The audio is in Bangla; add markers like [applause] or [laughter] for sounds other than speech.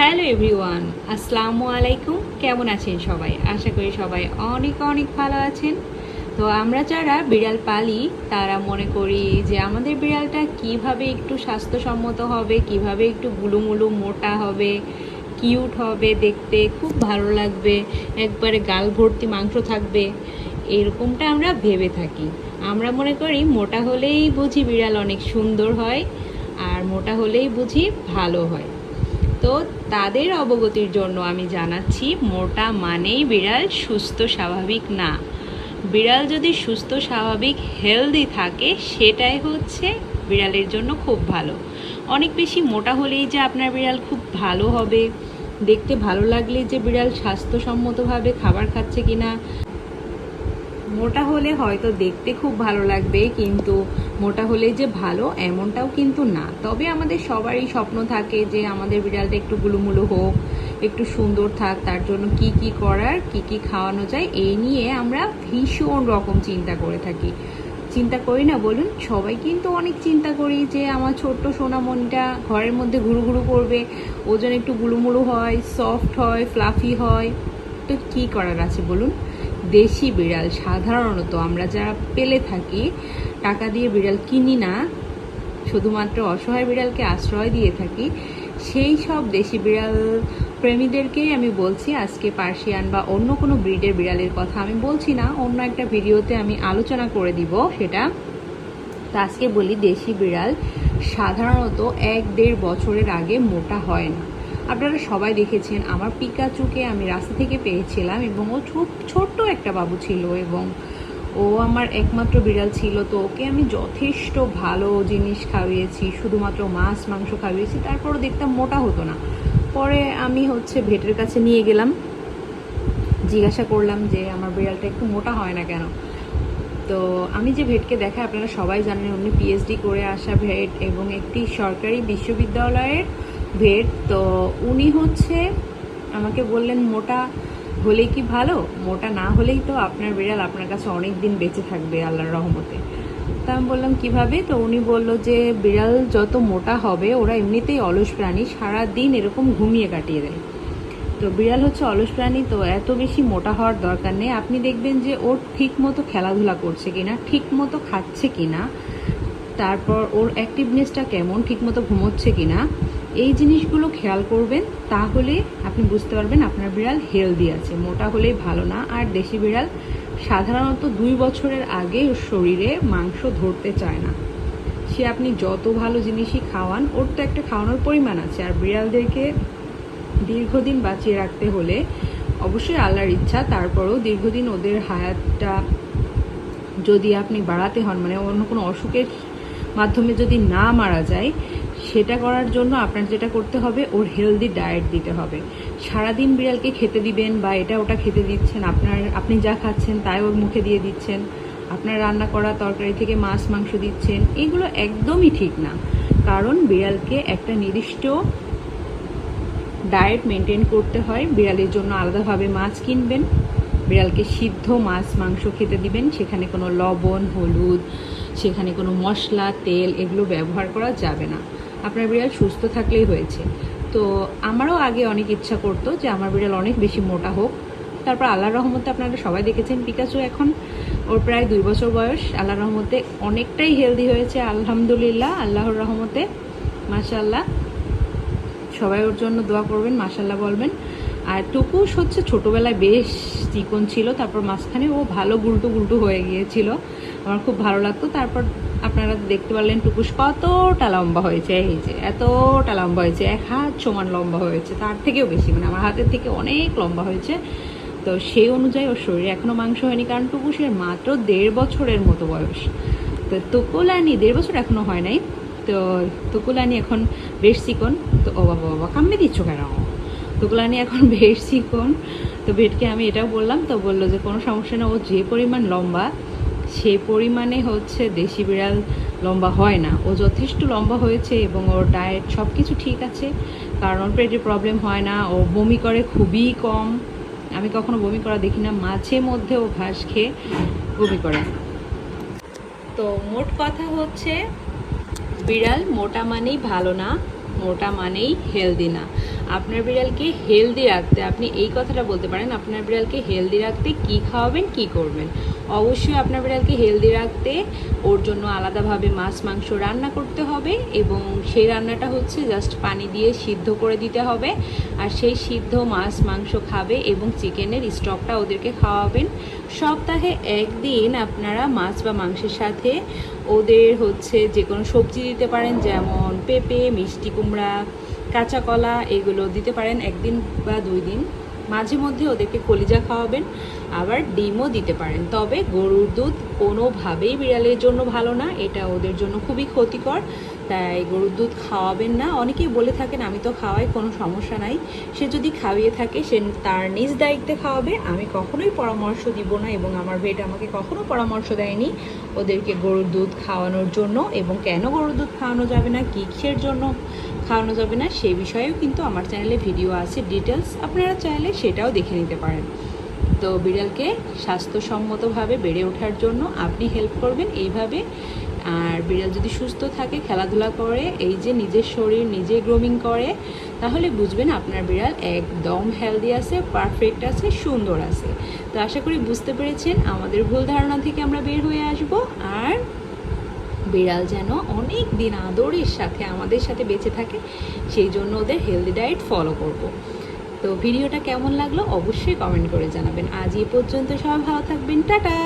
হ্যালো এভরিওয়ান, আসসালামু আলাইকুম। কেমন আছেন সবাই? আশা করি সবাই অনেক অনেক ভালো আছেন। তো আমরা যারা বিড়াল পালি, তারা মনে করি যে আমাদের বিড়ালটা কীভাবে একটু স্বাস্থ্যসম্মত হবে, কীভাবে একটু গুলুমুলু মোটা হবে, কিউট হবে দেখতে, খুব ভালো লাগবে, একবারে গাল ভর্তি মাংস থাকবে, এরকমটা আমরা ভেবে থাকি। আমরা মনে করি মোটা হলেই বুঝি বিড়াল অনেক সুন্দর হয়, আর মোটা হলেই বুঝি ভালো হয়। তো তাদের অবগতির জন্য আমি জানাচ্ছি, মোটা মানেই বিড়াল, সুস্থ স্বাভাবিক না। বিড়াল যদি সুস্থ, স্বাভাবিক হেলদি থাকে, সেটাই হচ্ছে বিড়ালের জন্য খুব ভালো। অনেক বেশি মোটা হলেই যে আপনার বিড়াল খুব ভালো হবে। দেখতে ভালো লাগলে যে বিড়াল স্বাস্থ্যসম্মতভাবে খাবার খাচ্ছে কিনা। মোটা হলে হয়তো দেখতে খুব ভালো লাগবে, কিন্তু মোটা হলে যে ভালো, এমনটাও কিন্তু না। তবে আমাদের সবারই স্বপ্ন থাকে যে আমাদের বিড়ালটা একটু গুলুমুলু হোক, একটু সুন্দর থাক, তার জন্য কি কি করার, কি কি খাওয়ানো যায়, এই নিয়ে আমরা ভীষণ রকম চিন্তা করে থাকি। চিন্তা করি না, বলুন, সবাই কিন্তু অনেক চিন্তা করি যে আমার ছোট্ট সোনামণিটা ঘরের মধ্যে ঘুরু ঘুরু করবে ওজন একটু গুলুমুলু হয় সফট হয় ফ্লাফি হয়। তো কি করার আছে বলুন? দেশি বিড়াল সাধারণত আমরা যারা পেলে থাকি টাকা দিয়ে বিড়াল কিনি না, শুধুমাত্র অসহায় বিড়ালকে আশ্রয় দিয়ে থাকি, সেই সব দেশি বিড়াল প্রেমীদেরকেই আমি বলছি, আজকে পার্সিয়ান বা অন্য কোনো ব্রিডের বিড়ালের কথা আমি বলছি না, অন্য একটা ভিডিওতে আমি আলোচনা করে দিব সেটা। তো আজকে বলি, দেশি বিড়াল সাধারণত এক দেড় বছরের আগে মোটা হয় না। আপনারা সবাই দেখেছেন, আমার পিকাচুকে আমি রাস্তা থেকে পেয়েছিলাম এবং ও খুব ছোট্ট একটা বাবু ছিল এবং ও আমার একমাত্র বিড়াল ছিল, তো ওকে আমি যথেষ্ট ভালো জিনিস খাওয়িয়েছি, শুধুমাত্র মাছ, মাংস খাওয়িয়েছি, তারপরও দেখতাম মোটা হতো না। পরে আমি হচ্ছে ভেটের কাছে নিয়ে গেলাম, জিজ্ঞাসা করলাম যে আমার বিড়ালটা একটু মোটা হয় না কেন? তো আমি যে ভেটকে দেখাই, আপনারা সবাই জানেন উনি পিএইচডি করে আসা ভেট এবং একটি সরকারি বিশ্ববিদ্যালয়ের ভেট, তো উনি হচ্ছে আমাকে বললেন, মোটা হলেই কি ভালো? মোটা না হলেই তো আপনার বিড়াল আপনার কাছে অনেক দিন বেঁচে থাকবে আল্লাহর রহমতে। তা আমি বললাম, কীভাবে? তো উনি বলল যে, বিড়াল যত মোটা হবে, ওরা এমনিতেই অলস প্রাণী সারা দিন এরকম ঘুমিয়ে কাটিয়ে দেয়। তো বিড়াল হচ্ছে অলস প্রাণী, তো এত বেশি মোটা হওয়ার দরকার নেই। আপনি দেখবেন যে ওর ঠিক মতো খেলাধুলা করছে কিনা ঠিক মতো খাচ্ছে কিনা, তারপর ওর অ্যাক্টিভনেসটা কেমন ঠিক মতো ঘুমোচ্ছে কিনা এই জিনিসগুলো খেয়াল করবেন, তাহলে আপনি বুঝতে পারবেন আপনার বিড়াল হেলদি আছে। মোটা হলেই ভালো না। আর দেশি বিড়াল সাধারণত দুই বছরের আগে ওর শরীরে মাংস ধরতে চায় না। সে আপনি যত ভালো জিনিসই খাওয়ান, ওর তো একটা খাওয়ানোর পরিমাণ আছে। আর বিড়ালদেরকে দীর্ঘদিন বাঁচিয়ে রাখতে হলে অবশ্যই আল্লাহর ইচ্ছা, তারপরেও দীর্ঘদিন ওদের হায়াতটা যদি আপনি বাড়াতে হন মানে অন্য কোনো অসুখের মাধ্যমে যদি না মারা যায় সেটা করার জন্য আপনার যেটা করতে হবে, ওর হেলদি ডায়েট দিতে হবে। সারাদিন বিড়ালকে খেতে দিবেন বা এটা ওটা খেতে দিচ্ছেন, আপনার, আপনি যা খাচ্ছেন তাই ওর মুখে দিয়ে দিচ্ছেন। আপনার রান্না করা তরকারি থেকে মাছ, মাংস দিচ্ছেন, এগুলো একদমই ঠিক না। কারণ বিড়ালকে একটা নির্দিষ্ট ডায়েট মেনটেন করতে হয়। বিড়ালের জন্য আলাদাভাবে মাছ কিনবেন। বিড়ালকে সিদ্ধ মাছ, মাংস খেতে দিবেন। সেখানে কোনো লবণ, হলুদ, সেখানে কোনো মশলা, তেল এগুলো ব্যবহার করা যাবে না। আপনার বিড়াল সুস্থ থাকলেই হয়েছে। তো আমারও আগে অনেক ইচ্ছা করতো যে আমার বিড়াল অনেক বেশি মোটা হোক। তারপর আল্লাহর রহমতে আপনারা সবাই দেখেছেন, পিকাচু এখন ওর প্রায় দুই বছর বয়স। আল্লাহর রহমতে অনেকটাই হেলদি হয়েছে, আলহামদুলিল্লাহ, আল্লাহর রহমতে। মাশাল্লাহ সবাই ওর জন্য দোয়া করবেন মাশাল্লাহ বলবেন। আর টুকুস হচ্ছে ছোটোবেলায় বেশ চিকন ছিল, তারপর মাঝখানে ও ভালো গুলটু গুলটু হয়ে গিয়েছিল। আমার খুব ভালো লাগতো। তারপর আপনারা দেখতে পারলেন টুকুস কতটা লম্বা হয়েছে। এই যে, এতটা লম্বা হয়েছে, এক হাত সমান লম্বা হয়েছে, তার থেকেও বেশি। মানে আমার হাতের থেকে অনেক লম্বা হয়েছে। তো সেই অনুযায়ী ওর শরীরে এখনও মাংস হয়নি, কারণ টুকুসের মাত্র দেড় বছরের মতো বয়স। তো তুকুলানি, দেড় বছর এখনও হয় নাই। তো তুকুলানি এখন বেশ চিকন। তো ও বাবা বাবা, কামড়ে দিচ্ছ কেন? তুকুলানি এখন [laughs] বেশ চিকন। তো ভেটকে, আমি এটাও বললাম, তো বলল যে কোনো সমস্যা না ও যে পরিমাণ লম্বা সেই পরিমাণে হচ্ছে দেশি বিড়াল লম্বা হয় না। ও যথেষ্ট লম্বা হয়েছে এবং ওর ডায়েট সব কিছু ঠিক আছে, কারণ পেটের প্রবলেম হয় না। ও বমি করে খুবই কম। আমি কখনো বমি করা দেখি না, মাঝে মধ্যে ও ঘাস খেয়ে বমি করে। তো মোট কথা হচ্ছে, বিড়াল মোটা মানেই ভালো না, মোটা মানেই হেলদি না। আপনার বিড়ালকে হেলদি রাখতে আপনি এই কথাটা বলতে পারেন, আপনার বিড়ালকে হেলদি রাখতে কি খাওয়াবেন, কি করবেন? অবশ্যই আপনার বিড়ালকে হেলদি রাখতে ওর জন্য আলাদাভাবে মাছ, মাংস রান্না করতে হবে এবং সেই রান্নাটা হচ্ছে জাস্ট পানি দিয়ে সিদ্ধ করে দিতে হবে। আর সেই সিদ্ধ মাছ, মাংস খাবে এবং চিকেনের স্টকটা ওদেরকে খাওয়াবেন। সপ্তাহে একদিন আপনারা মাছ বা মাংসের সাথে ওদের হচ্ছে যে কোনো সবজি দিতে পারেন, যেমন পেঁপে, মিষ্টি কুমড়া কাঁচা কলা এগুলো দিতে পারেন একদিন বা দুই দিন। মাঝে মধ্যে ওদেরকে কলিজা খাওয়াবেন, আবার ডিমও দিতে পারেন। তবে গরুর দুধ কোনোভাবেই বিড়ালের জন্য ভালো না, এটা ওদের জন্য খুবই ক্ষতিকর। তাই গরুর দুধ খাওয়াবেন না। অনেকেই বলে থাকেন, আমি তো খাওয়াই, কোনো সমস্যা নাই। সে যদি খাওয়িয়ে থাকে, সে তার নিজ দায়িত্বে খাওয়াবে। আমি কখনোই পরামর্শ দিব না এবং আমার ভেট আমাকে কখনো পরামর্শ দেয়নি ওদেরকে গরুর দুধ খাওয়ানোর জন্য এবং কেন গরুর দুধ খাওয়ানো যাবে না কী কিসের জন্য খাওয়ানো যাবে না, সেই বিষয়েও কিন্তু আমার চ্যানেলে ভিডিও আছে ডিটেলস আপনারা চাইলে সেটাও দেখে নিতে পারেন। তো বিড়ালকে স্বাস্থ্যসম্মতভাবে বেড়ে ওঠার জন্য আপনি হেল্প করবেন এইভাবে। আর বিড়াল যদি সুস্থ থাকে, খেলাধুলা করে, এই যে নিজের শরীর, নিজে গ্রোমিং করে, তাহলে বুঝবেন আপনার বিড়াল একদম হেলদি আছে পারফেক্ট আছে, সুন্দর আছে। তো আশা করি বুঝতে পেরেছেন, আমাদের ভুল ধারণা থেকে আমরা বের হয়ে আসব। আর বিড়াল যেন অনেক দিন আদরের সাথে আমাদের সাথে বেঁচে থাকে, সেই জন্য ওদের হেলদি ডায়েট ফলো করব। তো ভিডিওটা কেমন লাগল অবশ্যই কমেন্ট করে জানাবেন। আজ এ পর্যন্ত সবাই ভালো থাকবেন। টাটা!